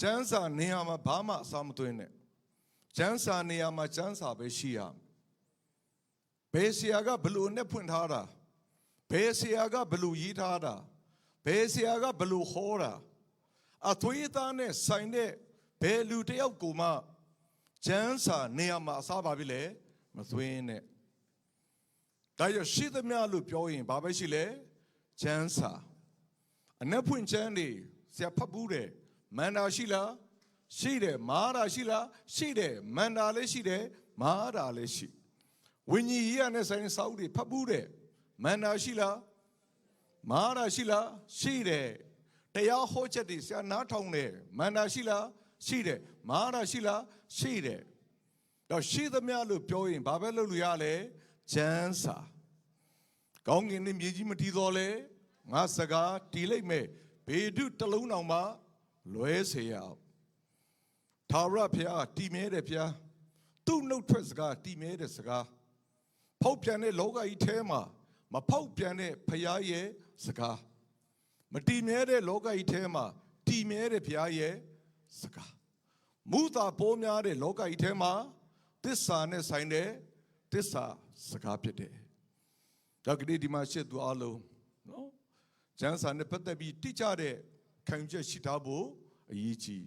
ကျမ်းစာနေရာမှာဘာမှအစာမသွင်းနဲ့ကျမ်းစာနေရာမှာကျမ်းစာပဲရှိရမယ်ဘယ်ဆရာကဘလို့နဲ့ဖွင့်ထားတာဘယ်ဆရာကဘလို့ရေးထားတာဘယ်ဆရာကဘလို့ဟောတာအသွေးသားနဲ့ဆိုင်တဲ့ဘယ်လူတစ်ယောက်ကိုမှကျမ်းစာနေရာမှာအစာပါပြီလေမသွင်းနဲ့ဒါရရှိသမျှလို့ပြောရင်ဘာပဲရှိလဲကျမ်းစာအနက်ဖွင့်ချမ်းနေဆရာဖတ်ဘူးတယ် မန္တာရှိလားရှိတယ်မာတာရှိလားရှိတယ်မန္တာလည်းရှိတယ်မာတာလည်းရှိဝိညာဉ်ရေးရနဲ့ဆိုင်စာအုပ်တွေဖတ်ဘူးတယ်မန္တာရှိလားမာတာရှိလားရှိတယ်တရားဟောချက်တွေဆရာနားထောင်တယ်မန္တာရှိလားရှိတယ်မာတာရှိလားရှိတယ်တော့ရှိသမျှလို့ပြောရင်ဘာပဲလုပ်လို့ရလဲကျမ်းစာကောင်းကင်နဲ့မြေကြီးမတည်တော်လဲငါစကားတည်လိုက်မယ်ဘေဒုတစ်လုံးတောင်မှ လွဲစေရအောင်သာရဖျားတည်မြဲတယ်ဖျားသူ့နှုတ်ထွက်စကားတည်မြဲတဲ့စကားဖောက်ပြန်တဲ့လောကကြီးထဲမှာမဖောက်ပြန်တဲ့ဖျားရဲ့စကားမတည်မြဲတဲ့လောကကြီးထဲမှာတည်မြဲတဲ့ဖျားရဲ့စကားမူတာပိုးများတဲ့လောကကြီးထဲမှာတစ္ဆာနဲ့ဆိုင်တဲ့တစ္ဆာစကားဖြစ်တယ်ဒါကြိဒီမှာရှစ်သူအလုံးနော်ကျမ်းစာနဲ့ပတ်သက်ပြီးတိကျတဲ့ ခံယူချက်ရှိထားဖို့အရေးကြီး